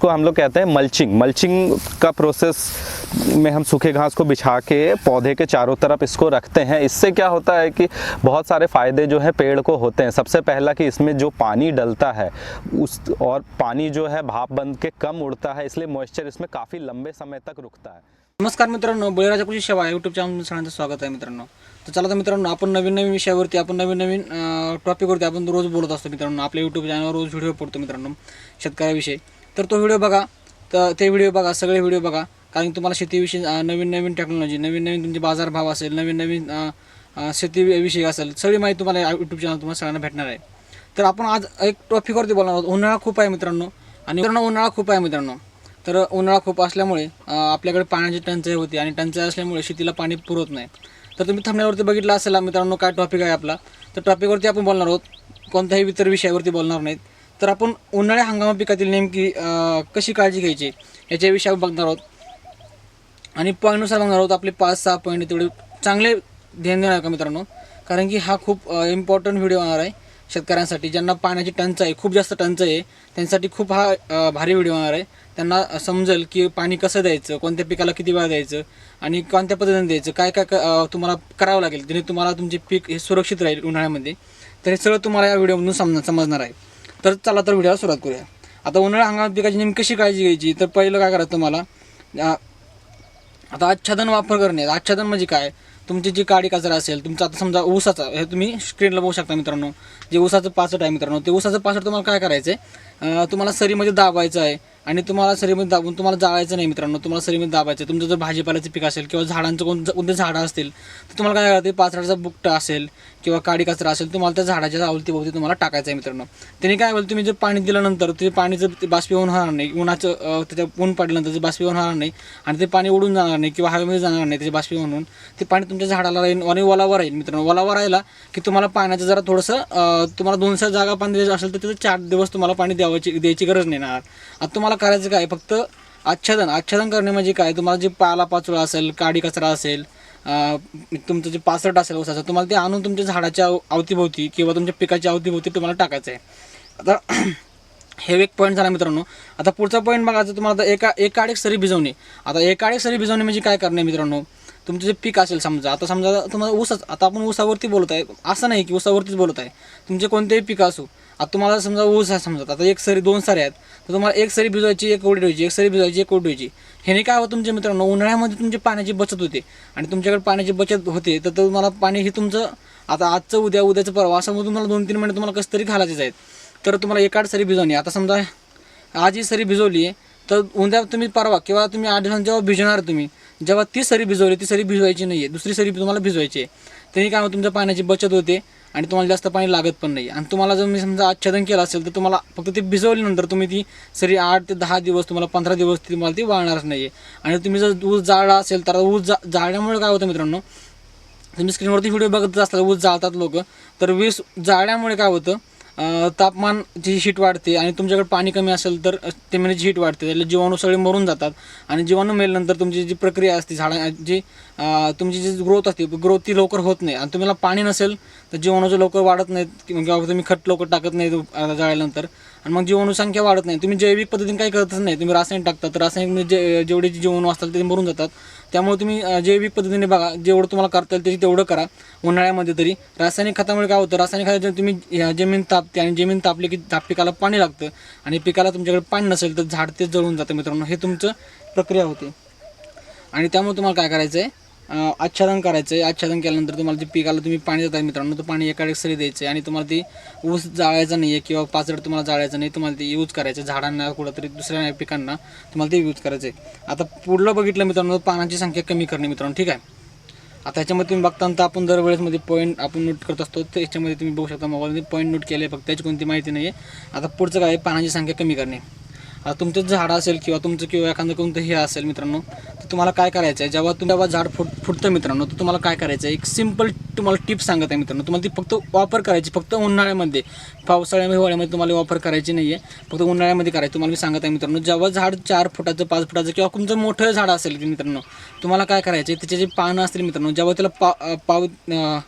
इसको हम लोग कहते हैं मल्चिंग मल्चिंग का प्रोसेस में हम सूखे घास को बिछा के, पौधे के चारों तरफ़ इसको रखते हैं। इससे क्या होता है कि बहुत सारे फ़ायदे जो है पेड़ को होते हैं। सबसे पहला कि इसमें जो पानी डलता है, उस और पानी जो है भाप बन के कम उड़ता है, इसलिए मॉइस्चर इसमें काफ़ी लंबे समय तक रुकता है। नमस्कार मित्रांनो बळीराजा कृषी सेवा यूट्यूब चॅनल सगळ्यांचं स्वागत आहे मित्रांनो. तर चला तर मित्रांनो, आपण नवीन नवीन विषयावरती, आपण नवीन नवीन टॉपिकवरती आपण रोज बोलत मित्रांनो. आपल्या यूट्यूब चॅनलवर रोज व्हिडिओ पडतो मित्रांनो, शेतकऱ्याविषयी. तर तो व्हिडिओ बघा. तर ते व्हिडिओ बघा सगळे व्हिडिओ बघा. कारण तुम्हाला शेतीविषयी नवीन नवीन टेक्नॉलॉजी नवीन नवीन तुमचे बाजारभाव असेल नवीन नवीन शेतीविषयी असेल सगळी माहिती तुम्हाला यूट्यूब चॅनल तुम्हाला सगळ्यांना भेटणार आहे. तर आपण आज एक टॉपिकवरती बोलणार आहोत. उन्हाळा खूप आहे मित्रांनो. आणि मित्रांनो उन्हाळा खूप आहे मित्रांनो. तर उन्हाळा खूप असल्यामुळे आपल्याकडे पाण्याची टंचाई होती आणि टंचाई असल्यामुळे शेतीला पाणी पुरवत नाही. तर तुम्ही थांबण्यावरती बघितलं असेल मित्रांनो काय टॉपिक आहे आपला? तर टॉपिकवरती आपण बोलणार आहोत कोणत्याही इतर विषयावरती बोलणार नाहीत. तर आपण उन्हाळ्या हंगामा पिकातील नेमकी कशी काळजी घ्यायची याच्याविषयी आपण बघणार आहोत. आणि पॉईंटनुसार बघणार आहोत आपले पाच सहा पॉईंट तेवढे चांगले ध्यान देणार का मित्रांनो? कारण की हा खूप इम्पॉर्टंट व्हिडिओ होणार आहे शेतकऱ्यांसाठी. ज्यांना पाण्याची टंचाई खूप जास्त टंचाई आहे त्यांच्यासाठी खूप हा भारी व्हिडिओ होणार आहे. त्यांना समजेल की पाणी कसं द्यायचं कोणत्या पिकाला किती वेळा द्यायचं आणि कोणत्या पद्धतीने द्यायचं काय काय क- तुम्हाला करावं लागेल जेणे तुम्हाला तुमचे पीक हे सुरक्षित राहील उन्हाळ्यामध्ये. तर हे सगळं तुम्हाला या व्हिडिओमधून समज समजणार आहे. तर चला तर व्हिडिओला सुरुवात करूया. आता उन्हाळ्या हंगामात पिकाची नेमकी कशी काळजी घ्यायची? तर पहिलं काय करायचं तुम्हाला? आता आच्छादन वापर करणे आच्छादन म्हणजे काय? तुमची जी काडी कचरा असेल तुमचा आता समजा ऊसाचा हे तुम्ही स्क्रीनला बघू शकता मित्रांनो. जे ऊसाचं पाचट आहे मित्रांनो ते ऊसाचं पाचट तुम्हाला काय करायचं आहे तुम्हाला सरीमध्ये दाबायचं आहे आणि तुम्हाला सरीमध्ये दाबून तुम्हाला जाळायचं नाही मित्रांनो. तुम्हाला सरीमध्ये दाबायचं आहे. तुमचं जर भाजीपाल्याचं पीक असेल किंवा झाडांचं कोण कोणते झाडं असतील तर तुम्हाला काय करायचं? पाचडाचा बुकटा असेल किंवा काडी कचरा असेल तुम्हाला त्या झाडाच्या अवतीभोवती तुम्हाला टाकायचं आहे मित्रांनो. त्याने काय होईल तुम्ही जर पाणी दिल्यानंतर ते पाणी जर ते बाष्पीभवन होणार नाही उन्हाचं त्याच्या ऊन पडल्यानंतर ते बाष्पीभवन होणार नाही आणि ते पाणी उडून जाणार नाही किंवा हवेमध्ये जाणार नाही त्याचे बाष्पीभवन होऊन ते पाणी तुमच्या झाडाला राहील आणि ओलावर राहील मित्रांनो. ओलावर राहिला की तुम्हाला पाण्याचं जरा थोडंसं तुम्हाला दोनशे जागा पाणी द्यायचं असेल तर तिथं चार दिवस तुम्हाला पाणी द्यावायची द्यायची गरज नाही येणार आता तुम्हाला करायचं काय? फक्त आच्छादन. आच्छादन करणे म्हणजे काय? तुम्हाला जे पाला पाचोळा असेल काडी कचरा असेल तुमचं जे पासट असेल ऊसाचं तुम्हाला ते आणून तुमच्या झाडाच्या अवतीभोवती किंवा तुमच्या पिकाच्या अवतीभोवती तुम्हाला टाकायचं आहे आता हे एक पॉईंट झाला मित्रांनो. आता पुढचा पॉईंट बघायचं तुम्हाला आता एका एकाड एक सरी भिजवणे. आता एकाड एक सरी भिजवणे म्हणजे काय करणे मित्रांनो? तुमचं जे पीक असेल समजा आता समजा तुम्हाला ऊसच आता आपण ऊसावरती बोलत आहे. असं नाही की ऊसावरतीच बोलत आहे. तुमचे कोणतेही पीक असो आता तुम्हाला समजा ऊस आहे समजा आता एक सरी दोन सारे आहेत तर तुम्हाला एक सरी भिजवायची एक कोरडी ठेवायची एक सरी भिजवायची एक कोरडी ठेवायची ह्याने काय होतं तुमच्या मित्रांनो? उन्हाळ्यामध्ये तुमची पाण्याची बचत होते आणि तुमच्याकडे पाण्याची बचत होते तर तुम्हाला पाणी हे तुमचं आता आजचं उद्या उद्याचं परवा असं मग तुम्हाला दोन तीन महिने तुम्हाला कसं तरी घालायचे आहेत. तर तुम्हाला एकाच सरी भिजवणे आता समजा आज ही सरी भिजवली आहे तर उद्या तुम्ही परवा किंवा तुम्ही आठ दिवसांनी जेव्हा भिजवणार तुम्ही जेव्हा ती सरी भिजवली ती सरी भिजवायची नाही आहे दुसरी सरी तुम्हाला भिजवायची आहे. त्यांनी काय होतं तुमच्या पाण्याची बचत होते आणि तुम्हाला जास्त पाणी लागत पण नाही आणि तुम्हाला जर मी समजा आच्छादन केलं असेल तर तुम्हाला फक्त ती भिजवल्यानंतर तुम्ही ती सरी आठ ते दहा दिवस तुम्हाला पंधरा दिवस ती तुम्हाला ती वाळणारच नाही आहे आणि तुम्ही जर ऊस जाळला असेल तर ऊस जा जाळल्यामुळे काय होतं मित्रांनो तुम्ही स्क्रीनवरती व्हिडिओ बघत असतात ऊस जाळतात लोक. तर वीस जाळल्यामुळे काय होतं तापमानची हीट वाढते आणि तुमच्याकडे पाणी कमी असेल तर ते म्हणजे हीट वाढते त्याला जीवाणू सगळे मरून जातात. आणि जीवाणू मेल्यानंतर तुमची जी प्रक्रिया असते झाडा जी तुमची जी ग्रोथ असते ग्रोथ ती लवकर होत नाही. आणि तुम्हाला पाणी नसेल तर जीवाणूचं लवकर वाढत नाहीत. म्हणजे किंवा तुम्ही खत लवकर टाकत नाही जाळल्यानंतर. आणि मग जीवाणूसंख्या वाढत नाही. तुम्ही जैविक पद्धतीने काही करतच नाही. तुम्ही रासायनिक टाकता तर रासायनिक म्हणजे जे जेवढे जीवाणू असतात ते मरून जातात. त्यामुळे तुम्ही जैविक पद्धतीने बघा. जेवढं तुम्हाला करता येईल त्याची तेवढं करा. उन्हाळ्यामध्ये तरी. रासायनिक खतामुळे काय होतं? रासायनिक खताच्या तुम्ही जमीन तापते आणि जमीन तापली की ताप पिकाला पाणी लागतं आणि पिकाला तुमच्याकडे पाणी नसेल तर झाड ते जळून जातं मित्रांनो. हे तुमचं प्रक्रिया होते. आणि त्यामुळे तुम्हाला काय करायचं आहे आच्छादन करायचं आहे आच्छादन केल्यानंतर तुम्हाला जे पिकाला तुम्ही पाणी देताय मित्रांनो. तर पाणी एका सरी द्यायचं आहे आणि तुम्हाला ती ऊस जाळायचं नाही आहे किंवा पाचड तुम्हाला जाळायचं नाही तुम्हाला ते यूज करायचं आहे झाडांना कुठंतरी दुसऱ्या पिकांना तुम्हाला ते यूज करायचं आहे आता पुढलं बघितलं मित्रांनो पानांची संख्या कमी करणे मित्रांनो ठीक आहे? आता याच्यामध्ये तुम्ही बघता तर आपण दरवेळेसमध्ये पॉईंट आपण नोट करत असतो तर याच्यामध्ये तुम्ही बघू शकता मोबाईलमध्ये पॉईंट नोट केले फक्त त्याची कोणती माहिती नाही आहे आता पुढचं काय आहे, पानांची संख्या कमी करणे. आता तुमचं झाड असेल किंवा तुमचं किंवा एखादं कोणतं हे असेल मित्रांनो तुम्हाला काय करायचं आहे जेव्हा तुम्ही जेव्हा झाड फुट फुटतं मित्रांनो तर तुम्हाला काय करायचं आहे एक सिंपल तुम्हाला टिप सांगत आहे मित्रांनो. तुम्हाला ती फक्त वापर करायची फक्त उन्हाळ्यामध्ये. पावसाळ्यामध्ये हिवाळ्यामध्ये तुम्हाला वापर करायची नाही आहे फक्त उन्हाळ्यामध्ये करायचं. तुम्हाला मी सांगत आहे मित्रांनो जेव्हा झाड चार फुटाचं पाच फुटाचं किंवा तुमचं मोठं झाड असेल की मित्रांनो तुम्हाला काय करायचं आहे त्याचे जे पानं असतील मित्रांनो जेव्हा त्याला पा पाऊ पाव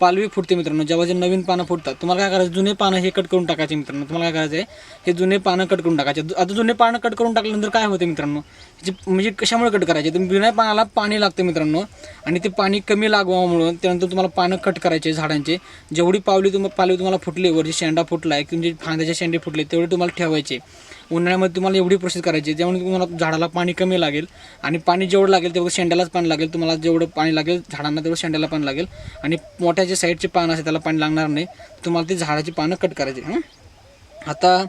पालवी फुटते मित्रांनो. जेव्हा जे नवीन पानं फुटतात तुम्हाला काय करायचं? जुने पानं हे कट करून टाकायचे मित्रांनो. तुम्हाला काय करायचं आहे हे जुने पानं कट करून टाकायचे. आता जुने पानं कट करून टाकल्यानंतर काय होते मित्रांनो? जे म्हणजे कशामुळे कट करायचे? तर जुन्या पानाला पाणी लागतं मित्रांनो. आणि ते पाणी कमी लागल्यामुळं त्यानंतर तुम्हाला पानं कट करायचे झाडांचे. जेवढी पावली तुम्हाला पालवी तुम्हाला फुटली वरची शेंडा फुटला आहे किंवा जे फांद्याचे शेंडे फुटले तेवढे तुम्हाला ठेवायचे. उन्हाळ्यामध्ये तुम्हाला एवढी प्रोसेस करायची त्यामुळे तुम्हाला झाडाला पाणी कमी लागेल आणि पाणी जेवढं लागेल तेवढं शेंड्यालाच पाणी लागेल. तुम्हाला जेवढं पाणी लागेल झाडांना तेवढं शेंड्याला पाणी लागेल. आणि मोठ्या जे साईडचे पानं असेल त्याला पाणी लागणार नाही. तुम्हाला ती झाडाची पानं कट करायची. आता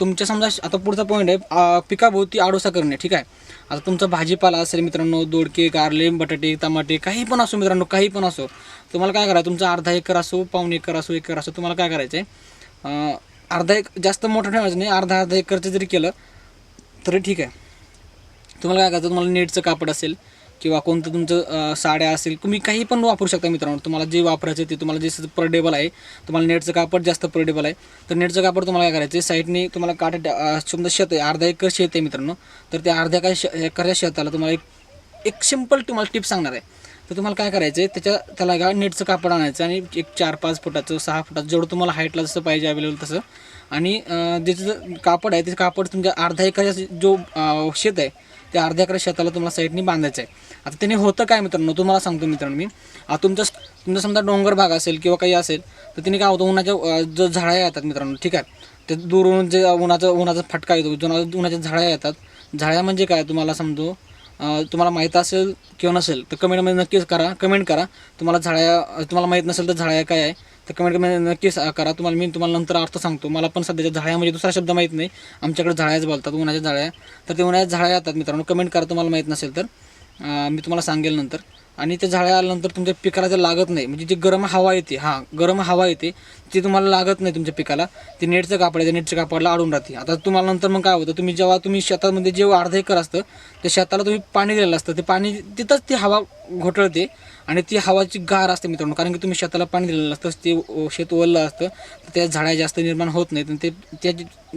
तुमच्या समजा आता पुढचा पॉईंट आहे पिकाभोवती आडोसा करणे ठीक आहे? आता तुमचा भाजीपाला असेल मित्रांनो दोडके कारले बटाटे टमाटे काही पण असो मित्रांनो काही पण असो तुम्हाला काय करायचं? तुमचा अर्धा एकर असो पाऊण एकर असो एकर असो तुम्हाला काय करायचं आहे अर्धा एक जास्त मोठं ठेवायचं नाही अर्धा अर्धा एकरचं जरी केलं तरी ठीक आहे. तुम्हाला काय करायचं तुम्हाला नेटचं कापड असेल किंवा कोणतं तुमचं साड्या असेल तुम्ही काही पण वापरू शकता मित्रांनो. तुम्हाला जे वापरायचं ते तुम्हाला जे परडेबल आहे तुम्हाला नेटचं कापड जास्त परडेबल आहे. तर नेटचं कापड तुम्हाला काय करायचं साईडने तुम्हाला काटा समजा शेत आहे अर्धा एकर शेत आहे मित्रांनो. तर त्या अर्ध्या काय श एकरच्या शेताला तुम्हाला एक एक सिंपल तुम्हाला टिप सांगणार आहे. तर तुम्हाला काय करायचं आहे त्याच्या त्याला का नेटचं कापड आणायचं आणि एक चार पाच फुटाचं सहा फुटाचं जेवढं तुम्हाला हाईटला जसं पाहिजे अवेलेबल तसं. आणि ज्याचं कापड आहे ते कापड तुमच्या अर्धा एकर जो शेत आहे त्या अर्ध्या एकर शेताला तुम्हाला साईडनी बांधायचं आहे आता त्याने होतं काय मित्रांनो? तुम्हाला सांगतो मित्रांनो मी. आता तुमचं तुमचा समजा डोंगर भाग असेल किंवा काही असेल तर तिने काय होतं? उन्हाच्या जो झाडा येतात मित्रांनो ठीक आहे? ते दुरून जे उन्हाचं उन्हाचा फटका येतो उन्हाच्या झाड्या येतात. झाड्या म्हणजे काय? तुम्हाला समजू? तुम्हाला माहीत असेल किंवा नसेल तर कमेंटमध्ये नक्कीच करा. कमेंट करा. तुम्हाला झाड्या तुम्हाला माहीत नसेल तर झाड्या काय आहे तर कमेंटमध्ये नक्कीच करा. तुम्हाला मी तुम्हाला नंतर अर्थ सांगतो. मला पण सध्याच्या झाड्या म्हणजे दुसरा शब्द माहीत नाही. आमच्याकडे झाळ्याच बोलतात उन्हाच्या झाळ्या तर ते उन्हाळ्यात झाळ्या येतात मित्रांनो. कमेंट करा तुम्हाला माहीत नसेल तर. मी तुम्हाला सांगेल नंतर. आणि त्या झाडं आल्यानंतर तुमच्या पिकाला ते लागत नाही म्हणजे जी गरम हवा येते हां गरम हवा येते ती तुम्हाला लागत नाही तुमच्या पिकाला. ते नेटचं कापड आहे त्या नेटच्या कापडला अडून राहते. आता तुम्हाला नंतर मग काय होतं तुम्ही जेव्हा तुम्ही शेतामध्ये जेव्हा अर्धा एकर असतं त्या शेताला तुम्ही पाणी दिलेलं असतं. ते पाणी तिथंच ती हवा घोटळते. आणि ती हवाची गार असते मित्रांनो. कारण की तुम्ही शेताला पाणी दिलेलं असतं ते शेत ओललं असतं तर त्या झाडा जास्त निर्माण होत नाहीत आणि ते त्या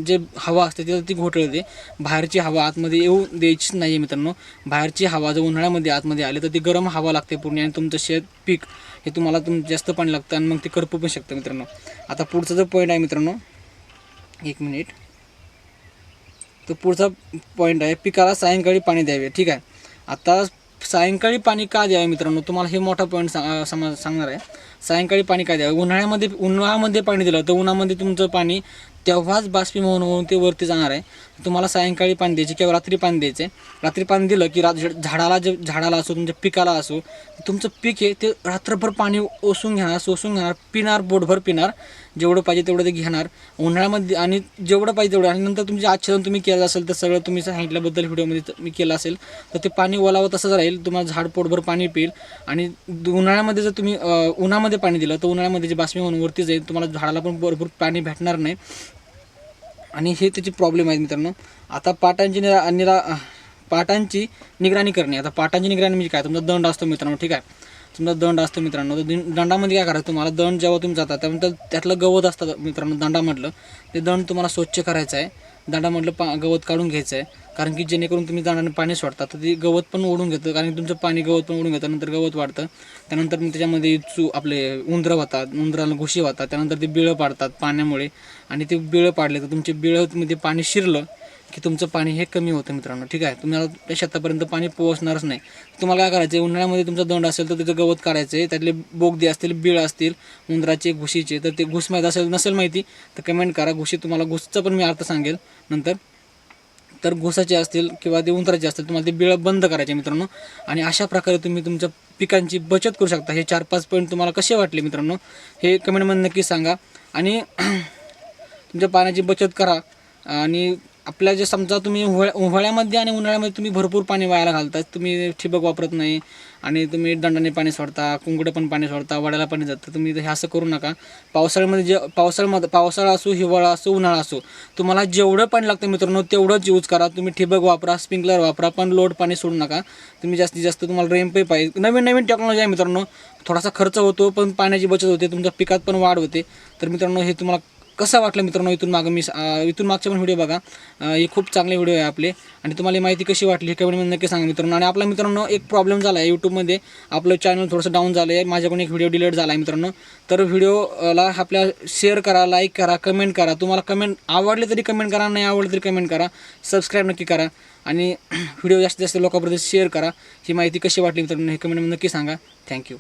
जे- हवा असते त्याचं ती घोटळते बाहेरची हवा आतमध्ये येऊ द्यायचीच नाही आहे मित्रांनो. बाहेरची हवा जर उन्हाळ्यामध्ये आतमध्ये आली तर ती गरम हवा लागते पूर्ण आणि तुमचं शेत पीक हे तुम्हाला तुम जास्त पाणी लागतं आणि मग ते करपू पण शकतं मित्रांनो. आता पुढचा जो पॉईंट आहे मित्रांनो एक मिनिट तर पुढचा पॉईंट आहे पिकाला सायंकाळी पाणी द्यावे. ठीक आहे. आता सायंकाळी पाणी का द्यावे मित्रांनो? तुम्हाला हे मोठा पॉईंट सांग समज सांगणार आहे. सायंकाळी पाणी का द्यावे? उन्हाळ्यामध्ये उन्हाळ्यामध्ये पाणी दिलं तर उन्हामध्ये तुमचं पाणी तेव्हाच बाष्पीभवन होऊन ते वरती जाणार आहे. तुम्हाला सायंकाळी पाणी द्यायचे किंवा रात्री पाणी द्यायचे. रात्री पाणी दिलं की रा झाडाला जे झाडाला असो तुमच्या पिकाला असो तुमचं पीक आहे ते रात्रभर पाणी ओसून घेणार सोसून घेणार पिणार बोटभर पिणार जेवढं पाहिजे तेवढं ते घेणार. उन्हाळ्यामध्ये आणि जेवढं पाहिजे तेवढं. आणि नंतर तुमचे आच्छादन तुम्ही केलं असेल तर सगळं तुम्ही सांगितल्याबद्दल व्हिडिओमध्ये मी केलं असेल तर ते पाणी ओलावं तसंच राहील. तुम्हाला झाड पोटभर पाणी पिईल. आणि उन्हाळ्यामध्ये जर तुम्ही उन्हामध्ये पाणी दिलं तर उन्हाळ्यामध्ये जे बाष्पीभवन वरती जाईल तुम्हाला झाडाला पण भरपूर पाणी भेटणार नाही. आणि हे त्याची प्रॉब्लेम आहे मित्रांनो. आता पाटांची निरा निरा पाटांची निगराणी करणे. आता पाटांची निगराणी म्हणजे काय? तुमचा दंड असतो मित्रांनो ठीक आहे? तुमचा दंड असतो मित्रांनो. तर दंडामध्ये काय करायचं? तुम्हाला दंड जेव्हा तुम्ही जाता त्यानंतर त्यातलं गवत असतं मित्रांनो दंडामधलं. ते दंड तुम्हाला स्वच्छ करायचं आहे. दंडामधलं पा गवत काढून घ्यायचं आहे कारण की जेणेकरून तुम्ही दांडाने पाणी सोडता तर ते गवत पण ओढून घेतं. कारण की तुमचं पाणी गवत पण ओढून घेतं नंतर गवत वाढतं. त्यानंतर मग त्याच्यामध्ये चू आपले उंदरं होतात उंदराला घुशी होतात त्यानंतर ते बिळं पाडतात पाण्यामुळे. आणि ते बिळं पाडले तर तुमचे बिळंमध्ये पाणी शिरलं की तुमचं पाणी हे कमी होतं मित्रांनो. ठीक आहे? तुम्हाला त्या शेतापर्यंत पाणी पोहोचणारच नाही. तुम्हाला काय करायचं आहे उन्हाळ्यामध्ये तुमचा दंड असेल तर त्याचं गवत काढायचं आहे त्यातले बोगदे असतील बिळ असतील उंदराचे घुशीचे तर ते घुस माहीत असेल नसेल माहिती तर कमेंट करा. घुशी तुम्हाला घुसचा पण मी अर्थ सांगेल. नंतर तर घोसाचे असतील किंवा ते उंदराचे असतील तुम्हाला ते बिळं बंद करायचे मित्रांनो. आणि अशा प्रकारे तुम्ही तुमच्या पिकांची बचत करू शकता. हे चार पाच पॉईंट तुम्हाला कसे वाटले मित्रांनो हे कमेंटमध्ये नक्की सांगा. आणि तुमच्या पाण्याची बचत करा. आणि आपल्या जे समजा तुम्ही उन्हाळ्या उन्हाळ्यामध्ये आणि उन्हाळ्यामध्ये तुम्ही भरपूर पाणी वायाला घालता तुम्ही ठिबक वापरत नाही आणि तुम्ही दंडाने पाणी सोडता कुंकडं पण पाणी सोडता वड्याला पाणी जातं तुम्ही हे असं करू नका. पावसाळ्यामध्ये जे पावसाळ्यामध्ये पावसाळा असो हिवाळा असो उन्हाळा असो तुम्हाला जेवढं पाणी लागतं मित्रांनो तेवढंच यूज करा. तुम्ही ठिबक वापरा स्प्रिंकलर वापरा पण लोड पाणी सोडू नका. तुम्ही जास्तीत जास्त तुम्हाला रेमपे पाहिजे नवीन नवीन टेक्नॉलॉजी आहे मित्रांनो. थोडासा खर्च होतो पण पाण्याची बचत होते तुमच्या पिकात पण वाढ होते. तर मित्रांनो हे तुम्हाला कसा वाटलं मित्रांनो इथून मागं मी इथून मागचे पण व्हिडिओ बघा. हे खूप चांगले व्हिडिओ आहे आपले. आणि तुम्हाला माहिती कशी वाटली हे कमेंटमध्ये नक्की सांगा मित्रांनो. आणि आपला मित्रांनो एक प्रॉब्लेम झाला आहे यूट्यूबमध्ये आपलं चॅनल थोडंसं डाऊन झालं आहे माझ्याकडून एक व्हिडिओ डिलीट झाला आहे मित्रांनो. तर व्हिडिओला आपल्या शेअर करा लाईक करा कमेंट करा. तुम्हाला कमेंट आवडले तरी कमेंट करा नाही आवडले तरी कमेंट करा. सबस्क्राईब नक्की करा. आणि व्हिडिओ जास्तीत जास्त लोकांपर्यंत शेअर करा. ही माहिती कशी वाटली मित्रांनो हे कमेंटमध्ये नक्की सांगा. थँक्यू